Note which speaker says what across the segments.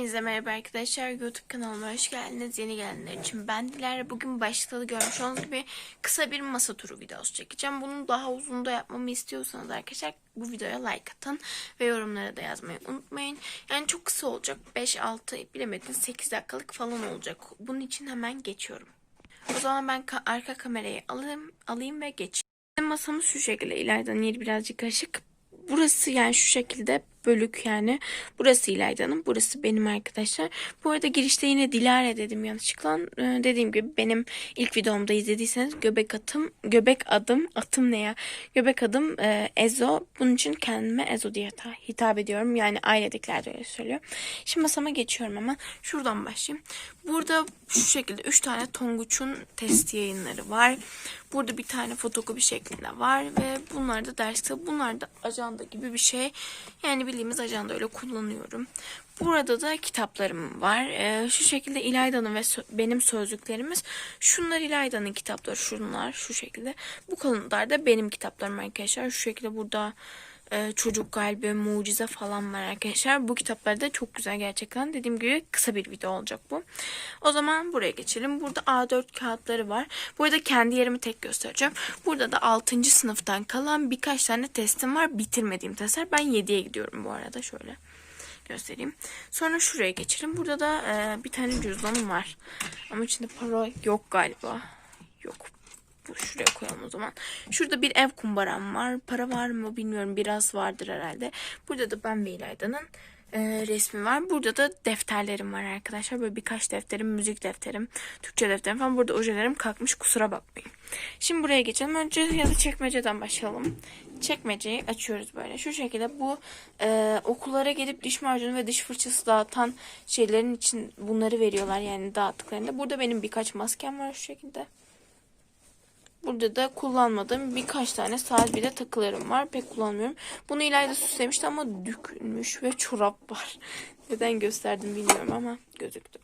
Speaker 1: Hepinize merhaba arkadaşlar. YouTube kanalıma hoş geldiniz. Yeni gelenler için ben Dilara. Bugün başta da görmüş olduğunuz gibi kısa bir masa turu videosu çekeceğim. Bunu daha uzun da yapmamı istiyorsanız arkadaşlar bu videoya like atın ve yorumlara da yazmayı unutmayın. Yani çok kısa olacak. 5-6 bilemediniz 8 dakikalık falan olacak. Bunun için hemen geçiyorum. O zaman ben ka- arka kamerayı alayım, alayım ve geçeyim. Masamız şu şekilde. İleriden yeri birazcık karışık. Burası yani şu şekilde bölük yani. Burası İlayda'nın. Burası benim arkadaşlar. Bu arada girişte yine Dilara dedim yanlışlıkla. Ee, dediğim gibi benim ilk videomda izlediyseniz göbek atım, göbek adım, atım ne ya? Göbek adım e, Ezo. Bunun için kendime Ezo diye hita- hitap ediyorum. Yani ailedekiler de öyle söylüyor. Şimdi masama geçiyorum hemen. Şuradan başlayayım. Burada şu şekilde 3 tane Tonguç'un test yayınları var. Burada bir tane fotokopi şeklinde var ve bunlar da derste. Bunlar da ajanda gibi bir şey. Yani bildiğimiz ajanda öyle kullanıyorum. Burada da kitaplarım var. Ee, şu şekilde İlayda'nın ve sö- benim sözlüklerimiz. Şunlar İlayda'nın kitapları. Şunlar şu şekilde. Bu kalıntılar da benim kitaplarım arkadaşlar. Şu şekilde burada e, çocuk kalbi, mucize falan var arkadaşlar. Bu kitaplar da çok güzel gerçekten. Dediğim gibi kısa bir video olacak bu. O zaman buraya geçelim. Burada A4 kağıtları var. Burada kendi yerimi tek göstereceğim. Burada da 6. sınıftan kalan birkaç tane testim var. Bitirmediğim testler. Ben 7'ye gidiyorum bu arada. Şöyle göstereyim. Sonra şuraya geçelim. Burada da e, bir tane cüzdanım var. Ama içinde para yok galiba. Yok. Şuraya koyalım o zaman. Şurada bir ev kumbaram var. Para var mı bilmiyorum. Biraz vardır herhalde. Burada da ben ve İlayda'nın e, resmi var. Burada da defterlerim var arkadaşlar. Böyle birkaç defterim, müzik defterim, Türkçe defterim falan. Burada ojelerim kalkmış. Kusura bakmayın. Şimdi buraya geçelim. Önce ya da çekmeceden başlayalım. Çekmeceyi açıyoruz böyle. Şu şekilde bu e, okullara gelip diş macunu ve diş fırçası dağıtan şeylerin için bunları veriyorlar yani dağıttıklarında. Burada benim birkaç maskem var şu şekilde. Burada da kullanmadığım birkaç tane saat bir de takılarım var. Pek kullanmıyorum. Bunu İlayda süslemişti ama dökülmüş ve çorap var. Neden gösterdim bilmiyorum ama gözüktü.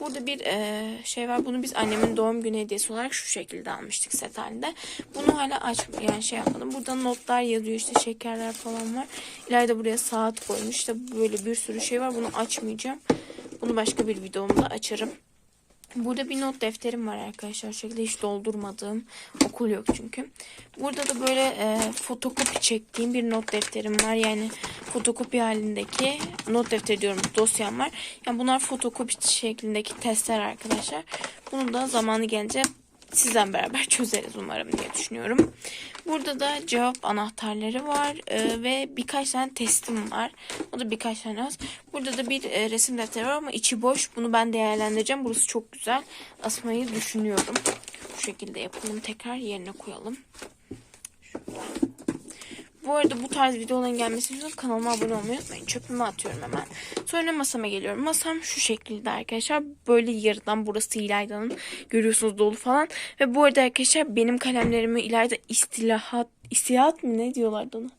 Speaker 1: Burada bir e, şey var. Bunu biz annemin doğum günü hediyesi olarak şu şekilde almıştık set halinde. Bunu hala aç yani şey yapmadım. Burada notlar yazıyor işte şekerler falan var. İlayda buraya saat koymuş. İşte böyle bir sürü şey var. Bunu açmayacağım. Bunu başka bir videomda açarım. Burada bir not defterim var arkadaşlar. Şekilde hiç doldurmadığım. Okul yok çünkü. Burada da böyle e, fotokopi çektiğim bir not defterim var. Yani fotokopi halindeki not defteri diyorum dosyam var. Yani bunlar fotokopi şeklindeki testler arkadaşlar. Bunu da zamanı gelince sizden beraber çözeriz umarım diye düşünüyorum. Burada da cevap anahtarları var e, ve birkaç tane testim var. O da birkaç tane az. Burada da bir e, resim defteri var ama içi boş. Bunu ben değerlendireceğim. Burası çok güzel. Asmayı düşünüyorum. Bu şekilde yapalım. Tekrar yerine koyalım. Bu arada bu tarz videoların gelmesi için kanalıma abone olmayı unutmayın. Çöpümü atıyorum hemen. Sonra masama geliyorum. Masam şu şekilde arkadaşlar. Böyle yarıdan burası İlayda'nın. Görüyorsunuz dolu falan. Ve bu arada arkadaşlar benim kalemlerimi İlayda istilahat, istihat mı ne diyorlardı ona?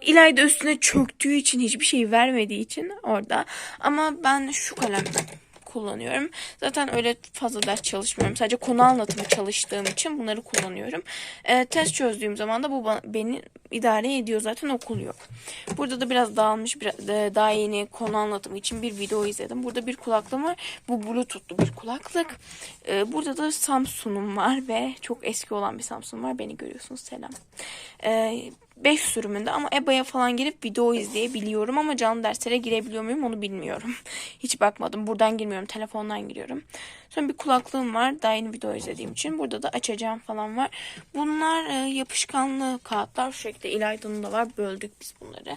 Speaker 1: İlayda üstüne çöktüğü için hiçbir şey vermediği için orada. Ama ben şu kalemden kullanıyorum. Zaten öyle fazla ders çalışmıyorum. Sadece konu anlatımı çalıştığım için bunları kullanıyorum. Ee, test çözdüğüm zaman da bu bana, beni idare ediyor zaten okul yok. Burada da biraz dağılmış biraz, e, daha yeni konu anlatımı için bir video izledim. Burada bir kulaklığım var. Bu bluetoothlu bir kulaklık. Ee, burada da Samsung'um var ve çok eski olan bir Samsung var. Beni görüyorsunuz selam. Ee, 5 sürümünde ama EBA'ya falan girip video izleyebiliyorum ama canlı derslere girebiliyor muyum onu bilmiyorum. Hiç bakmadım. Buradan girmiyorum. Telefondan giriyorum. Sonra bir kulaklığım var. Daha yeni video izlediğim için. Burada da açacağım falan var. Bunlar e, yapışkanlı kağıtlar. Şu şekilde İlayda'nın da var. Böldük biz bunları.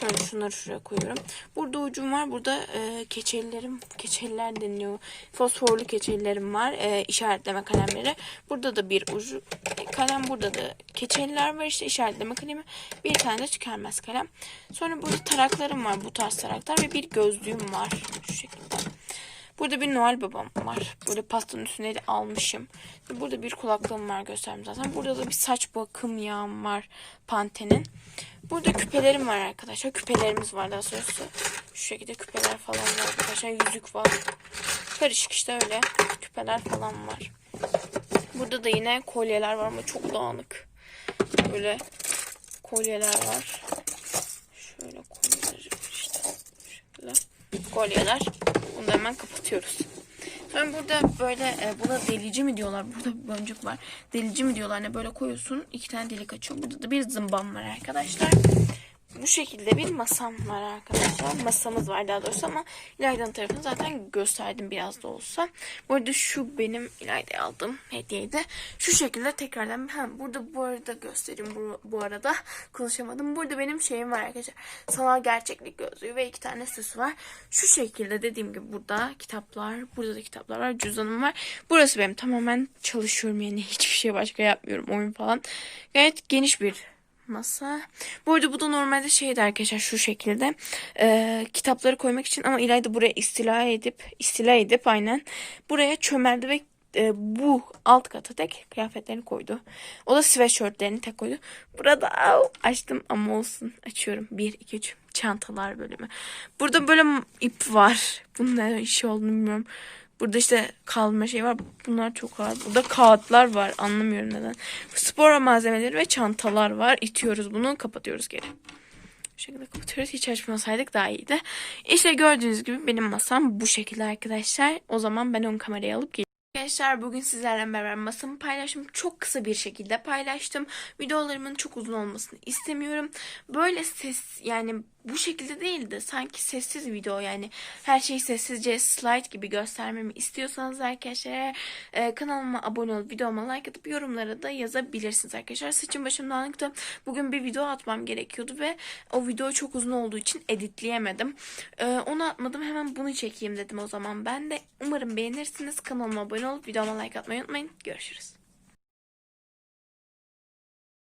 Speaker 1: Şöyle şunları şuraya koyuyorum. Burada ucum var. Burada e, keçelilerim, keçeliler deniliyor. Fosforlu keçelilerim var. E, işaretleme kalemleri. Burada da bir ucu e, kalem. Burada da keçeliler var. işte işaretleme kalemi. Bir tane de tükenmez kalem. Sonra burada taraklarım var. Bu tarz taraklar ve bir gözlüğüm var. Şu şekilde. Burada bir Noel babam var. Böyle pastanın üstüne de almışım. Burada bir kulaklığım var gösterdim zaten. Burada da bir saç bakım yağım var Pantene'in. Burada küpelerim var arkadaşlar. Küpelerimiz var daha doğrusu. Şu şekilde küpeler falan var arkadaşlar. Yüzük var. Karışık işte öyle. Küpeler falan var. Burada da yine kolyeler var ama çok dağınık. Böyle kolyeler var. Şöyle kolyeler işte. Şekilde. kolyeler. Bunu da hemen kapatıyoruz. Sonra burada böyle e, buna delici mi diyorlar? Burada bir boncuk var. Delici mi diyorlar? Ne böyle koyuyorsun. iki tane delik açıyor. Burada da bir zımbam var arkadaşlar. Bu şekilde bir masam var arkadaşlar. Masamız var daha doğrusu ama İlayda'nın tarafını zaten gösterdim biraz da olsa. Bu arada şu benim İlayda'ya aldığım hediyeydi. Şu şekilde tekrardan ha, burada bu arada göstereyim bu, bu arada konuşamadım. Burada benim şeyim var arkadaşlar. Sanal gerçeklik gözlüğü ve iki tane süs var. Şu şekilde dediğim gibi burada kitaplar, burada da kitaplar var, cüzdanım var. Burası benim tamamen çalışıyorum yani hiçbir şey başka yapmıyorum oyun falan. Gayet geniş bir masa. Bu arada bu da normalde şeydi arkadaşlar şu şekilde. Ee, kitapları koymak için ama İlayda buraya istila edip istila edip aynen buraya çömeldi ve e, bu alt kata tek kıyafetlerini koydu. O da sweatshirtlerini tek koydu. Burada au, açtım ama olsun. Açıyorum. 1, 2, 3 çantalar bölümü. Burada böyle ip var. Bunun ne işi olduğunu bilmiyorum. Burada işte kalma şey var. Bunlar çok ağır. Burada kağıtlar var. Anlamıyorum neden. Spor malzemeleri ve çantalar var. İtiyoruz bunu. Kapatıyoruz geri. Bu şekilde kapatıyoruz. Hiç açmasaydık daha iyiydi. İşte gördüğünüz gibi benim masam bu şekilde arkadaşlar. O zaman ben onu kameraya alıp geliyorum. Arkadaşlar bugün sizlerle beraber masamı paylaştım. Çok kısa bir şekilde paylaştım. Videolarımın çok uzun olmasını istemiyorum. Böyle ses yani bu şekilde değil de sanki sessiz video yani her şeyi sessizce slide gibi göstermemi istiyorsanız arkadaşlar e, kanalıma abone olup videoma like atıp yorumlara da yazabilirsiniz arkadaşlar. Saçım başım dağınıktı. Bugün bir video atmam gerekiyordu ve o video çok uzun olduğu için editleyemedim. E, onu atmadım hemen bunu çekeyim dedim o zaman. Ben de umarım beğenirsiniz. Kanalıma abone olup videoma like atmayı unutmayın. Görüşürüz.